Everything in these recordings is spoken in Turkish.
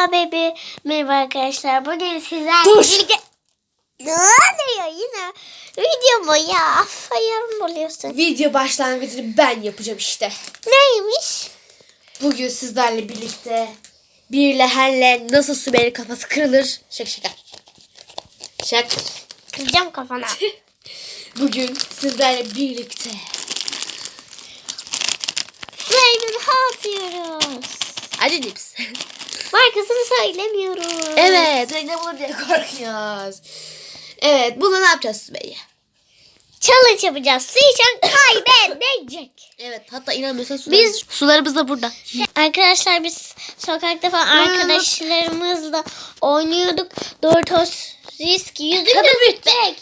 Baby. Merhaba arkadaşlar. Bugün sizlerle Dur. birlikte... Ne oluyor yine? Video mu ya? Ayarım buluyorsun. Video başlangıcını ben yapacağım işte. Neymiş? Bugün sizlerle birlikte bir lehenle nasıl Sümer'in kafası kırılır. Şaka şaka. Şaka. Kıracağım kafana. Bugün sizlerle birlikte. Ne yapıyoruz? Hadi cips. Markasını söylemiyoruz. evet. Reklam olur diye korkuyoruz. Evet. Bunu ne yapacağız Sümer'e? Challenge yapacağız. Su içen kaybedecek. Evet. Hatta inanmıyorsan sularımız, Biz- sularımız da burada. Arkadaşlar biz sokakta falan arkadaşlarımızla oynuyorduk. Doritos risk yüzük gözükecek.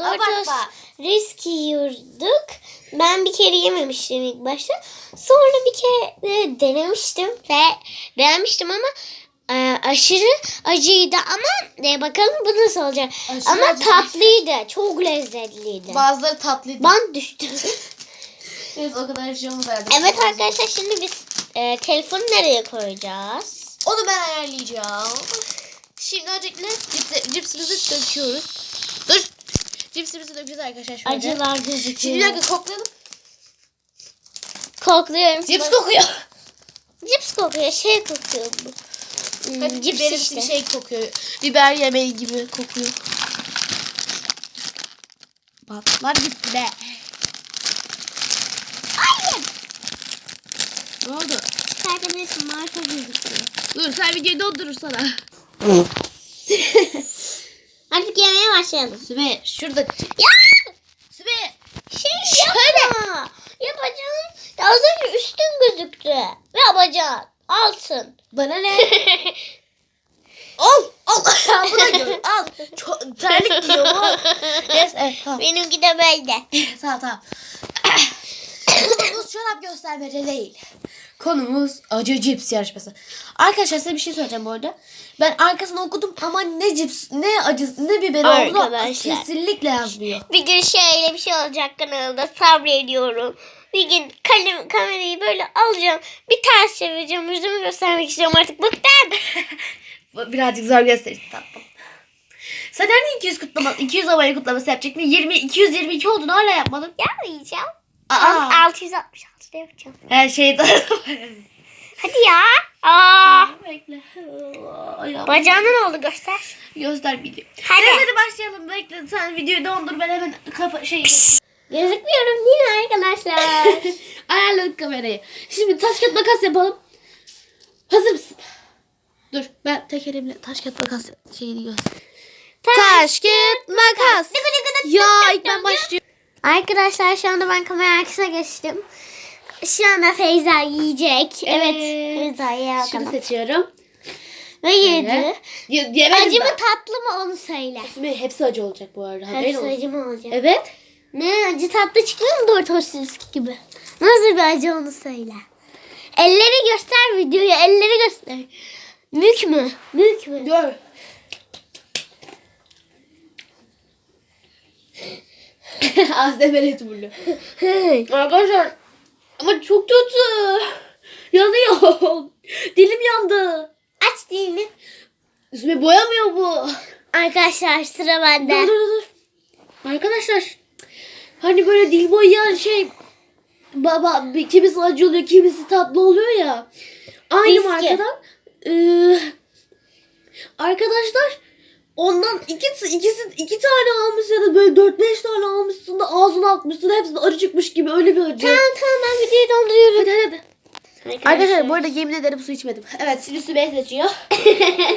Abartma. Risk yiyorduk. Ben bir kere yememiştim ilk başta. Sonra bir kere denemiştim ve beğenmiştim ama e, aşırı acıydı ama e, bakalım bu nasıl olacak. Aşırı ama acı. tatlıydı. Çok lezzetliydi. Bazıları tatlıydı. Ben düştüm. evet o kadar şey olmadı. evet arkadaşlar şimdi biz e, telefonu nereye koyacağız? Onu ben ayarlayacağım. Şimdi öncelikle cips, cipsimizi döküyoruz. Dur. Cipsimizi dökeceğiz arkadaşlar şöyle. Acılar Şimdi bir gözüküyor. dakika koklayalım. Kokluyorum. Cips Bak- kokuyor. Cips kokuyor. Şey kokuyor bu. Hmm, Hadi cips benim işte. bir şey kokuyor. Biber yemeği gibi kokuyor. Patlar gitti. Hayır. Ne oldu? Arkadaşım marka gözüküyor. Dur sen videoyu dondurur sana. Artık yemeye başlayalım. Sübe şurada. Ya! Sübe. Şey yapma. Yapacağım. Ya az önce üstün gözüktü. Ve yapacağım. Altın. Bana ne? al. Al. Bu da gör. Al. Çok terlik giyiyor bu. Neyse evet tamam. Benimki de böyle. tamam tamam. Konumuz çorap göstermece değil. Konumuz acı cips yarışması. Arkadaşlar size bir şey söyleyeceğim bu arada. Ben arkasını okudum ama ne cips ne acı ne biber olduğunu Arkadaşlar. kesinlikle yazmıyor. Bir gün şöyle bir şey olacak kanalda sabrediyorum. Bir gün kalem, kamerayı böyle alacağım. Bir ters çevireceğim. Yüzümü göstermek istiyorum artık. Bıktım. Birazcık zor gösterisi tatlım. Sen hani 200 kutlama 200 abone kutlaması yapacaktın? 20 222 oldun hala yapmadın. Yapmayacağım. Aa. 666 yapacağım. Her şeyi Hadi ya. Aa. Bekle. Bacağına ne oldu göster. Göster video. Hadi. Neyse hadi başlayalım. Bekle sen videoyu dondur ben hemen kapa şey Gözükmüyorum değil mi arkadaşlar? Ayarladık kamerayı. Şimdi taş kağıt makas yapalım. Hazır mısın? Dur ben tek elimle taş kağıt makas şeyini göster. Taş kağıt makas. Ya ilk ben başlıyorum. Arkadaşlar şu anda ben kamera arkasına geçtim. Şu anda Feyza yiyecek. Evet. Feyza ye Şunu bakalım. seçiyorum. Ve yedi. Ye- yemedim Acı mı ben. tatlı mı onu söyle. Hepsi, hepsi acı olacak bu arada. Haberin Hepsi olsun. acı mı olacak? Evet. Ne acı tatlı çıkıyor mu Doritos gibi? Nasıl bir acı onu söyle. Elleri göster videoyu. Elleri göster. Mük mü? Mük mü? Gör. Az demeli turlu. Arkadaşlar ama çok kötü. Yanıyor. Dilim yandı. Aç dilini. Üstüme boyamıyor bu. Arkadaşlar sıra Dur bende. dur dur. Arkadaşlar hani böyle dil boyayan şey baba kimisi acı oluyor kimisi tatlı oluyor ya. Aynı Riski. markadan eee, arkadaşlar ondan iki, ikisi, iki tane almış ya da böyle dört beş tane almışsın da ağzına atmışsın hepsinde arı çıkmış gibi öyle bir acı. Tamam tamam ben videoyu donduruyorum. Hadi hadi hadi. Arkadaşlar bu arada yemin ederim su içmedim. Evet şimdi Sübey seçiyor.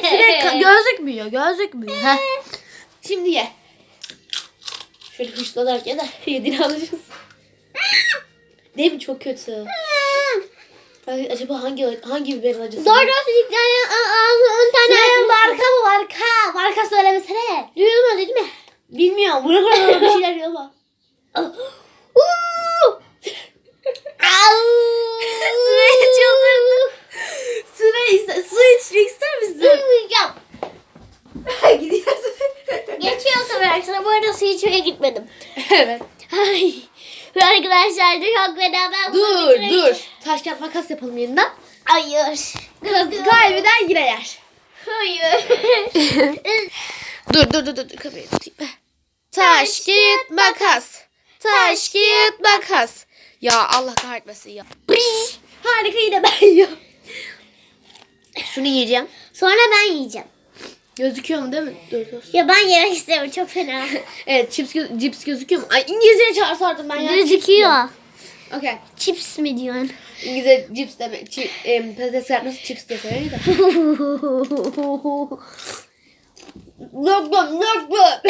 Sübey ka- gözükmüyor gözükmüyor. Heh. Şimdi ye. Şöyle hışlanarken de yediğini alacağız. Değil mi çok kötü? Ay, acaba hangi hangi biberin acısı? Yükleyen ağzına 10 tane Sen atmış. marka mı marka? Marka söylemesene. Duyulmadı değil mi? Bilmiyorum. Buna kadar bir şeyler diyor ama. Sübey çıldırdı. Sübey iste- su içmek ister misin? Duymayacağım. Gidiyorsun. Geçiyor arkasına. Bu arada su içmeye gitmedim. evet. Ay. Arkadaşlar çok fena ben bunu Dur bitirmek dur. Taş kağıt makas yapalım yeniden. Hayır. Kaybeden yine yer. Hayır. Dur dur dur dur dur, kapıyı tutayım. Taş, kağıt, makas. Taş, kağıt, makas. Ya Allah kahretmesin ya. Harika yine ben yiyorum. Şunu yiyeceğim. Sonra ben yiyeceğim. Gözüküyor mu değil mi? Dur dur. Ya ben yemek istemiyorum çok fena. Evet cips, gö- cips gözüküyor mu? Ay İngilizce çağırsardım ben ya. Gözüküyor. Okey. Chips mi diyorsun? İngilizce cips demek. Çi, em, patates kızartması chips diye söylüyor da. Yok yok yok yok.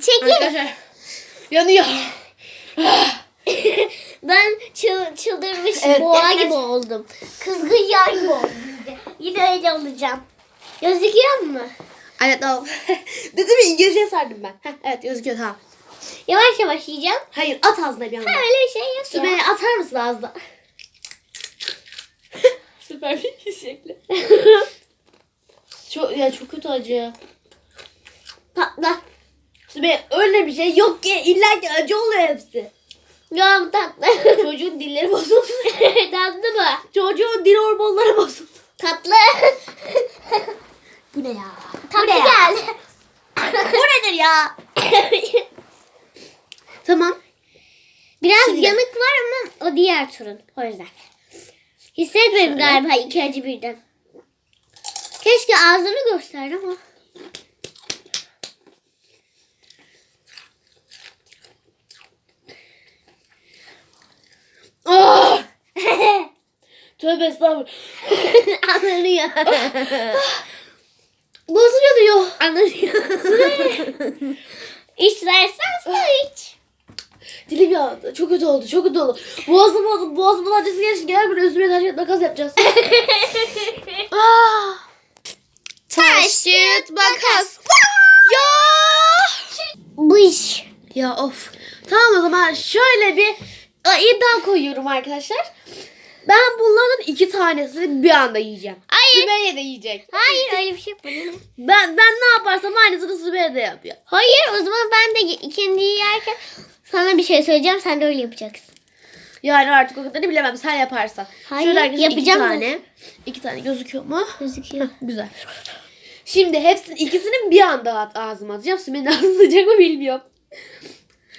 Çekil. Yanıyor. Ben çıl, çıldırmış Evet, boğa gibi oldum. Kızgın yağ gibi oldum. Yine öyle olacağım. Gözüküyor mu? Evet tamam. Dedim ya İngilizce sardım ben. Heh, evet gözüküyor tamam. Yavaş yavaş yiyeceğim. Hayır at ağzına bir anda. Ha, öyle bir şey yok ya. Sümeyye atar mısın ağzına? Süper bir şekli. çok, ya çok kötü acı. Patla. Sümeyye öyle bir şey yok ki. İlla ki acı oluyor hepsi. Ya bu tatlı. Çocuğun dilleri bozuldu. tatlı mı? Çocuğun dil hormonları bozuldu. Tatlı. Bu ne ya? tatlı ne ya? geldi. Bu nedir ya? tamam. Biraz Şimdi. yanık var ama o diğer turun. O yüzden. Hissetmedim galiba iki acı birden. Keşke ağzını gösterdi ama. Ah! Tövbe estağfurullah. Anlıyor. Boğazım yanıyor. Anlıyor. İstersen su iç. Dilim yandı. Çok kötü oldu. Çok kötü oldu. Boğazım oldu. Boğazımın acısı geçti. Gel buraya üstüme taş makas yapacağız. ah. Taş, kağıt, makas. Ya. Bu iş. Ya of. Tamam o zaman şöyle bir iddia koyuyorum arkadaşlar. Ben bunlardan iki tanesini bir anda yiyeceğim. Hayır. Sümeyye de yiyecek. Hayır öyle bir şey yapmadım. Ben ben ne yaparsam aynısını Sümeyye de yapıyor. Hayır o zaman ben de kendi yerken sana bir şey söyleyeceğim sen de öyle yapacaksın. Yani artık o kadarını bilemem sen yaparsan. Hayır, Şöyle yapacağım iki zaten. tane. İki tane gözüküyor mu? Gözüküyor. Güzel. Şimdi hepsinin ikisinin bir anda at- ağzıma atacağım. Sümeyye'nin ağzı sıcak mı bilmiyorum.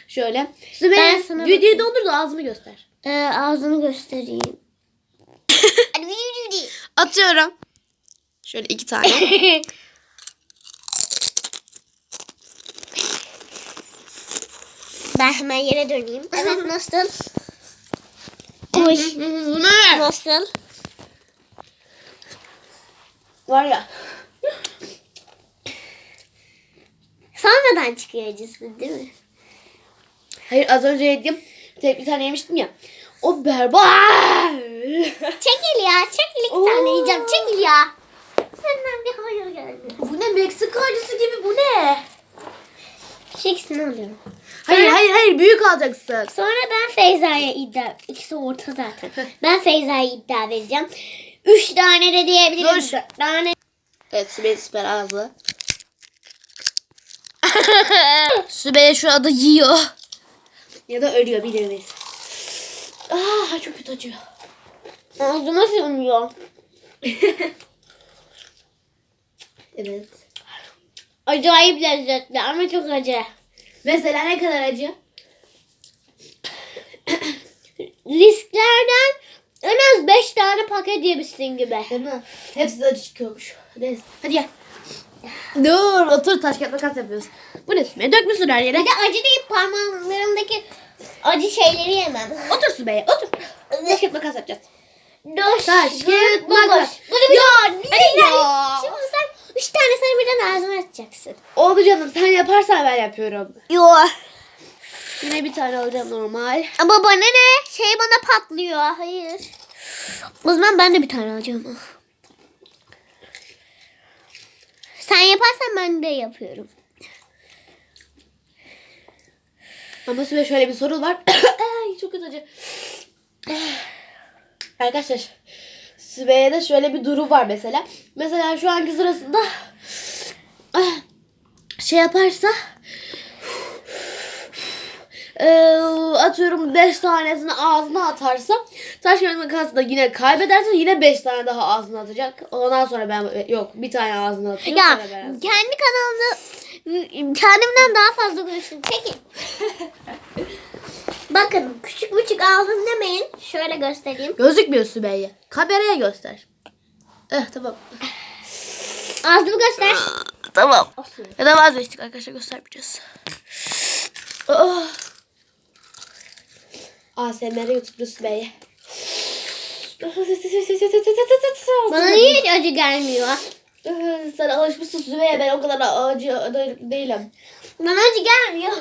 Şöyle. Sümeyye videoyu dondur da ağzımı göster. Ee, ağzını göstereyim. Atıyorum. Şöyle iki tane. Ben hemen yere döneyim. Evet nasıl? Uy. Bu ne? Nasıl? Var ya. Sonradan çıkıyor acısı değil mi? Hayır az önce yedim. Tek bir tane yemiştim ya. O berbat. Çekil ya. Çekil iki tane yiyeceğim. Çekil ya. Senden bir hayır geldi. bu ne Meksika acısı gibi bu ne? Çeksin alıyorum. Hayır hayır hayır büyük alacaksın. Sonra ben Feyza'ya iddia. İkisi orta zaten. ben Feyza'ya iddia vereceğim. Üç tane de diyebilirim. Dur. Dört tane. Evet Sübeyye süper ağzı. Sübeyye şu anda yiyor. Ya da ölüyor bilemeyiz. Ah çok kötü acıyor. Ağzıma sığmıyor. Evet. Acayip lezzetli ama çok acı. Mesela ne kadar acı? Risklerden en az 5 tane paket yemişsin gibi. Değil mi? Hepsi de acı çıkıyormuş. Neyse. Hadi gel. Dur otur taş kağıt makas yapıyoruz. Bu ne? Dökmüşsün her yere. Bir de acı deyip parmaklarımdaki acı şeyleri yemem. Otur Sübeyye otur. Taş kağıt makas yapacağız. Doş, Taş, kağıt, makas. Bunu Ya, niye ya? Şimdi sen 3 tanesini birden ağzına atacaksın. Oldu canım sen yaparsan ben yapıyorum. Yo. Yine bir tane alacağım normal. Ama bana ne? Şey bana patlıyor. Hayır. O zaman ben de bir tane alacağım. Sen yaparsan ben de yapıyorum. Ama Sübeyye şöyle bir sorun var. Çok kötü acı. Arkadaşlar Sübeyye'de şöyle bir durum var mesela. Mesela şu anki sırasında ah, şey yaparsa atıyorum 5 tanesini ağzına atarsam taş kağıt makasla yine kaybederse yine 5 tane daha ağzına atacak. Ondan sonra ben yok bir tane ağzına atıyor. Ya kendi kanalımda kendimden daha fazla görüşün. Peki. Bakın küçük küçük aldım demeyin. Şöyle göstereyim. Gözükmüyor Sümeyye. Kameraya göster. Eh tamam. Ağzımı göster. Tamam. Ya da vazgeçtik arkadaşlar göstermeyeceğiz. Oh. ASMR YouTube'da Sümeyye. Bana niye acı gelmiyor? Sen alışmışsın Süveyye ben o kadar acı değilim. Bana acı gelmiyor.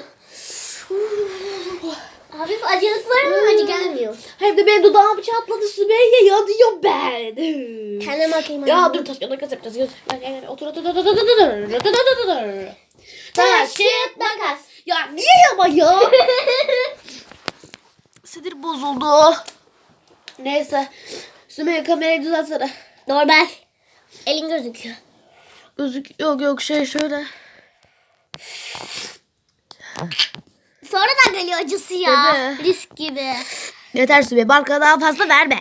Hafif acılık var ama acı gelmiyor. Hem de benim dudağım çatladı Sübeyye yanıyor ben. Kendime bakayım. Ya dur taş kağıt makas yapacağız. Otur otur otur otur otur otur otur otur. Taş kağıt makas. Ya niye ama ya? Sinir bozuldu. Neyse. Sümeyye kamerayı düzeltsene. Normal. Elin gözüküyor. Gözük yok yok şey şöyle. Sonradan geliyor acısı ya. Mi? Risk gibi. Yeter Sümeyye marka daha fazla verme.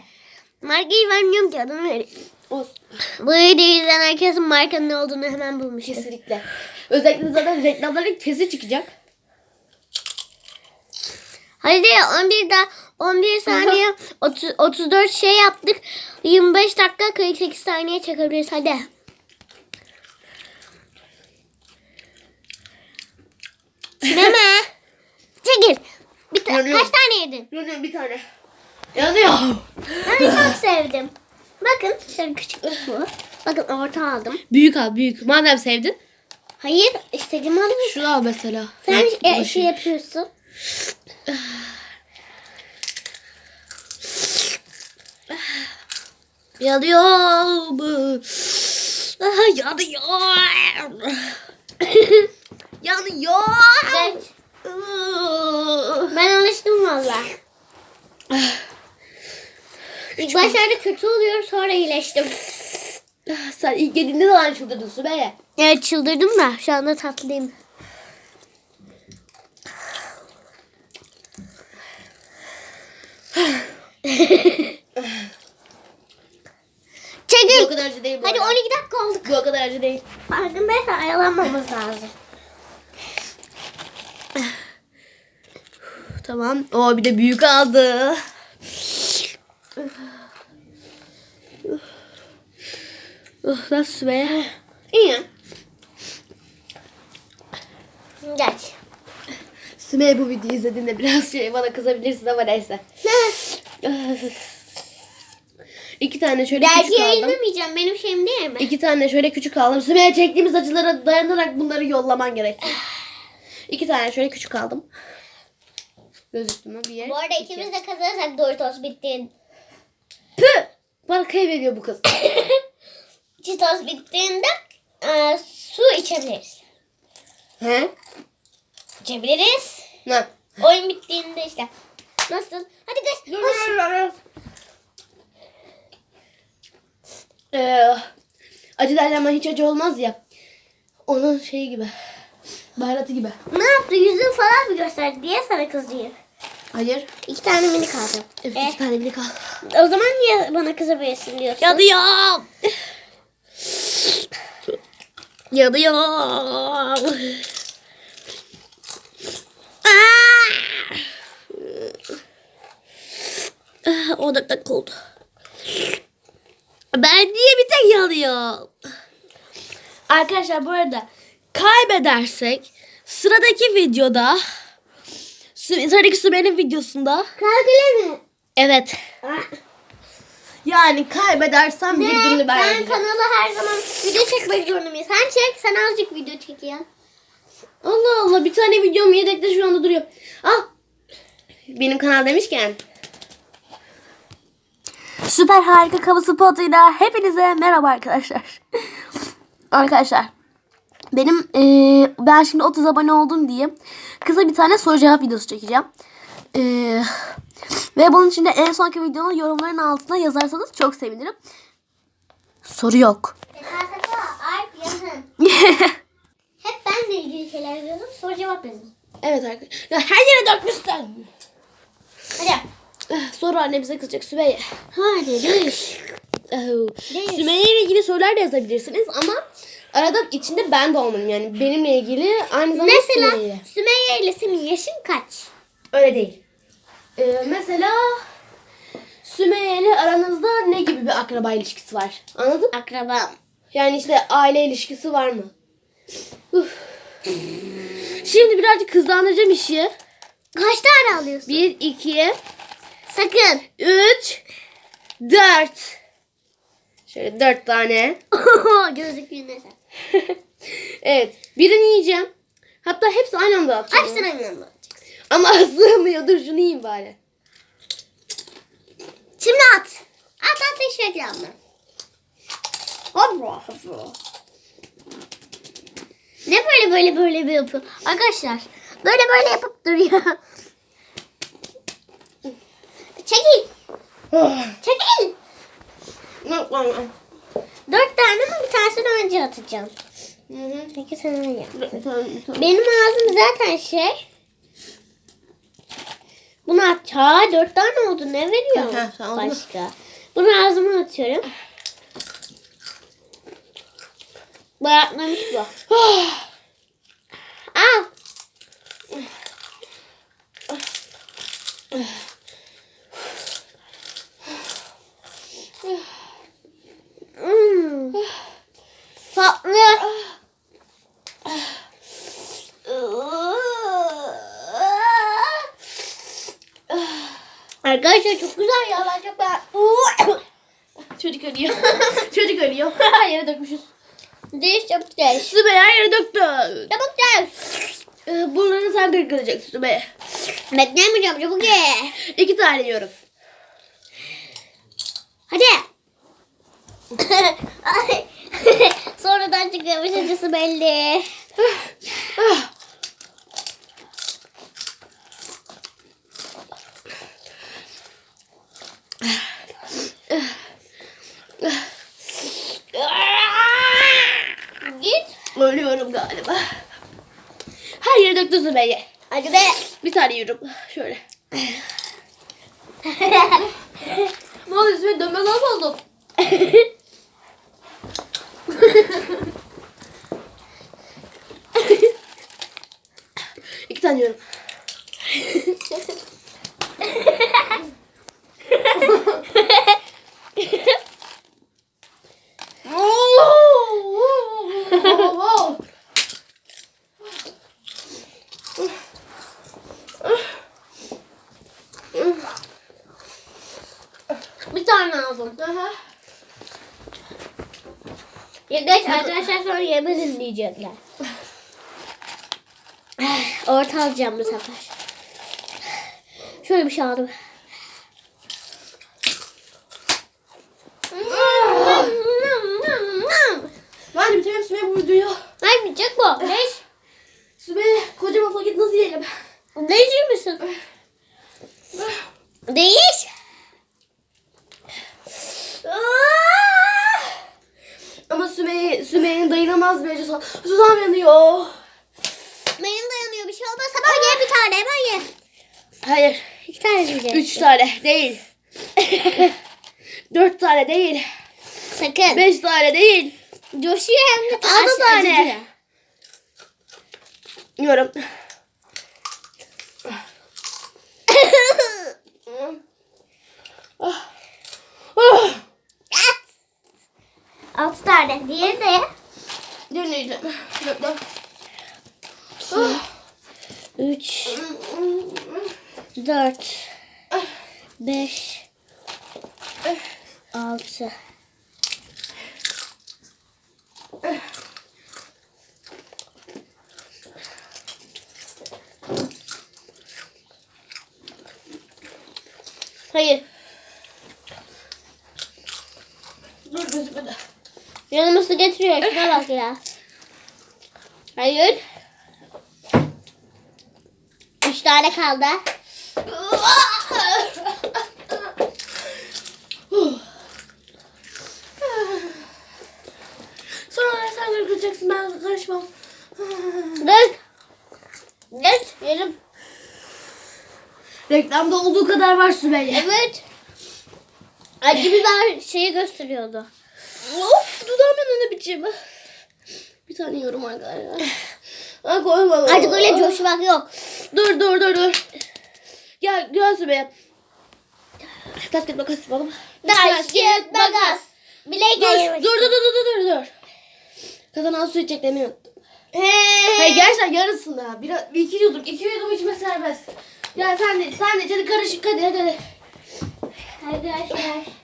Markayı vermiyorum ki adını vereyim. Olsun. Bu videoyu izleyen herkesin markanın ne olduğunu hemen bulmuştur. Kesinlikle. Özellikle zaten reklamların kesi çıkacak. Hadi 11 da 11 saniye 30, 34 şey yaptık. 25 dakika 48 saniye çekebiliriz hadi. Sineme. Çekil. Bir ta- Yanıyor. kaç tane yedin? Yanıyor bir tane. Yanıyor. Ben çok sevdim. Bakın şöyle küçük bu. Bakın orta aldım. Büyük al büyük. Madem sevdin. Hayır istediğimi aldım. Şunu al mesela. Sen e, şey yapıyorsun. Yanıyor mu? Aha, yanıyor. yanıyor. Geç. Ben alıştım valla. İlk başlarda kötü oluyor sonra iyileştim. Sen ilk yediğinde zaman çıldırdın Sümeyye. Evet çıldırdım da şu anda tatlıyım. Bu o Çekil. kadar acı değil bu Hadi arada. 12 dakika olduk. Bu o kadar acı değil. Farkındaysan ayalanmamız lazım. Tamam. O bir de büyük aldı. Uh, nasıl Sümeyye? İyi. Geç. Sümeyye bu videoyu izlediğinde biraz şey bana kızabilirsin ama neyse. İki tane şöyle Belki küçük aldım. yayınlamayacağım. Benim şeyim değil mi? İki tane şöyle küçük aldım. Sümeyye çektiğimiz acılara dayanarak bunları yollaman gerekiyor. İki tane şöyle küçük aldım. Gözüktü mü? Bir. Bu arada iki. ikimiz de kazanırsak Doritos bitti. Püh! Bana kaybediyor bu kız. Cheetos bittiğinde e, su içebiliriz. He? İçebiliriz. Ne? Oyun bittiğinde işte. Nasıl? Hadi geç. Dur, dur, dur. Ee, acı derler ama hiç acı olmaz ya. Onun şeyi gibi. Baharatı gibi. Ne yaptı? Yüzünü falan mı gösterdi diye sana kızıyor. Hayır. İki tane mini kaldı. Evet Eh, iki tane bile kal. o zaman niye bana kızabilirsin diyorsun? Yanıyorum. Yanıyorum. Ah, 14 dakika oldu. Ben niye bir tek yanıyorum? Arkadaşlar bu arada kaybedersek sıradaki videoda sıradaki Sümer'in videosunda Kalkule mi? evet yani kaybedersem bir gününü ben ben vereceğim. kanala her zaman video çekmek zorundayım. Sen çek, sen azıcık video çek ya. Allah Allah bir tane videom yedekte şu anda duruyor. Ah. Benim kanal demişken. Süper harika kamu spotuyla hepinize merhaba arkadaşlar. arkadaşlar benim eee, ben şimdi 30 abone oldum diye kısa bir tane soru cevap videosu çekeceğim. Eee, ve bunun için de en sonki videonun yorumların altına yazarsanız çok sevinirim. Soru yok. Hep benle ilgili şeyler yazıyordum. Soru cevap yazın. Evet arkadaşlar. Ya her yere dökmüşsün. Hadi. Ah, Sonra annemize kızacak Sümeyye. Hadi. Oh. Değil. Sümeyye ile ilgili sorular da yazabilirsiniz ama arada içinde ben de olmalıyım yani benimle ilgili aynı zamanda Mesela Sümeyye ile. Sümeyye ile senin yaşın kaç? Öyle değil. Ee, mesela Sümeyye ile aranızda ne gibi bir akraba ilişkisi var? Anladın? Akrabam. Yani işte aile ilişkisi var mı? Uf. Şimdi birazcık hızlandıracağım işi. Kaç tane alıyorsun? 1, 2, Sakın. 3, 4. Şöyle 4 tane. Gözlüklüğü neyse. evet. Birini yiyeceğim. Hatta hepsi aynı anda atacağım. Hepsini aynı anda alacaksın. Ama sığmıyor. Dur şunu yiyeyim bari. Şimdi at. At ateş edeceğim ben. Hopra hopra. Ne böyle böyle böyle bir yapıyor? Arkadaşlar böyle böyle yapıp duruyor. Çekil. Çekil. Dört tane mi bir tanesini önce atacağım. Peki sen öyle yap. Benim ağzım zaten şey. Bunu at. Ha dört tane oldu. Ne veriyor Ha, ha, oldu. başka? Bunu ağzıma atıyorum. Bayatlamış bu. Al. Hmm. Tatlı. Arkadaşlar çok güzel ya. Ben. Çocuk ölüyor. Çocuk ölüyor. yere dökmüşüz. Değiş çabuk değiş. Sümeyye her yere döktü. Çabuk değiş. Ee, bunları sen kırkılacaksın Sümeyye. Bekleyemeyeceğim çabuk ye. İki tane yiyorum. Hadi. Sonradan çıkıyormuş acısı belli. Ah. Git. Ölüyorum galiba. Her yere döktü Sümeyye. Hadi be. Bir tane yiyorum. Şöyle. ne oluyor Sümeyye? Dönme dolap oldum. İki tane yiyorum. Bir tane aldım. Aha. Geç arkadaşlar sonra yemedin diyecekler. Orta alacağım bu sefer. Şöyle bir şey aldım. Ben de bitireyim Sümeyye bu videoyu. Vermeyecek bu. Değiş. Sümeyye kocaman paket nasıl yiyelim? Değişir misin? Değiş. Ama Sümeyye, Sümeyye'nin acısı. Susam yanıyor. Benim dayanıyor bir şey olmaz. Hemen ye bir tane hemen ye. Hayır. İki tane yiyeceksin. Üç tane değil. Dört tane değil. Sakın. Beş tane değil. Coşuyor hem de Altı aş- tane. Yiyorum. Altı tane. Diğeri de Dört, dört. Üç, dört, beş, altı. Hayır. Dur gözükmedi. Yanıma su getiriyor. Şuna bak ya. Hayır. Üç tane kaldı. Sonra sen kıracaksın ben karışmam. Dur. Geç yerim. Reklamda olduğu kadar var Sümeyye. Evet. Acı biber şeyi gösteriyordu. Biçim. Bir tane yiyorum arkadaşlar. Ha koyma. Artık öyle coşmak yok. Dur dur dur dur. Gel gel Sümeyye. Taş kağıt makas yapalım. Taş, kağıt, makas. Bilek Dur dur dur dur dur dur dur. Kazanan su içecek demeyi unuttum. Hayır Hey, gerçekten yarısında. Bir, bir iki yudum. iki yudum içme serbest. Gel sen de sen de hadi karışık hadi hadi hadi. Arkadaşlar.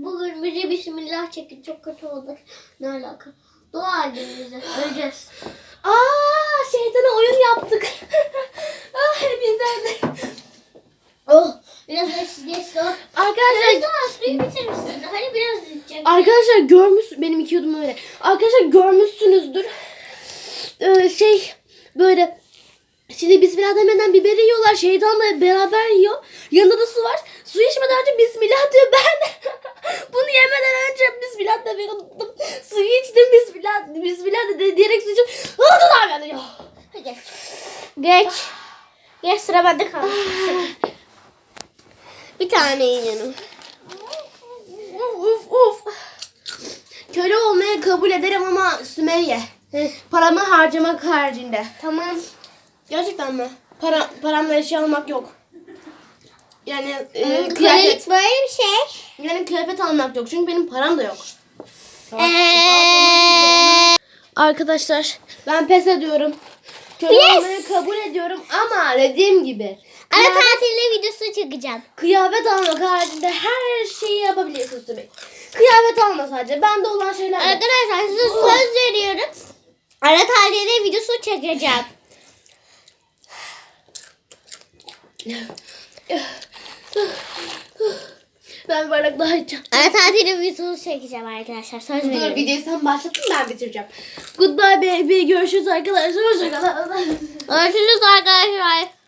Bugün bize bismillah çekin çok kötü oldu. Ne alaka? Dua edin bize. Öleceğiz. Aa şeytana oyun yaptık. ah hepimizden de. Oh. Biraz geç o. Arkadaşlar Daha suyu bitirmişsin. Hani biraz içecek. Arkadaşlar görmüş benim iki yudum öyle. Arkadaşlar görmüşsünüzdür. Ee, şey böyle Şimdi bismillah demeden biberi yiyorlar. Şeytanla beraber yiyor. Yanında da su var. Su içmeden önce bismillah diyor. Ben bunu yemeden önce bismillah demeyi unuttum. Suyu içtim bismillah. Bismillah de diyerek su içtim. Aa, dudağım yanıyor. Geç. Geç. Geç sıra bende kaldı. Bir tane yiyelim. Uf uf. Köle olmayı kabul ederim ama Sümeyye. Paramı harcamak haricinde. Tamam. Gerçekten mi? Para, paramla eşya almak yok. Yani e, kıyafet. böyle bir şey. Yani kıyafet almak yok. Çünkü benim param da yok. Eee. Arkadaşlar ben pes ediyorum. Köle Yes. olmayı kabul ediyorum ama dediğim gibi Ara kıyafet, tatilde videosu çekeceğim. kıyafet almak haricinde her şeyi yapabiliyorsunuz demek. Kıyafet alma sadece. Bende olan şeyler. Arkadaşlar size söz veriyorum. Ara tatilde videosu çekeceğim. Ben bir bardak daha içeceğim. Ara tatilde videosu çekeceğim arkadaşlar. Söz Dur veriyorum. videoyu sen başlatın ben bitireceğim. Goodbye baby. Görüşürüz arkadaşlar. Hoşçakalın. Görüşürüz arkadaşlar.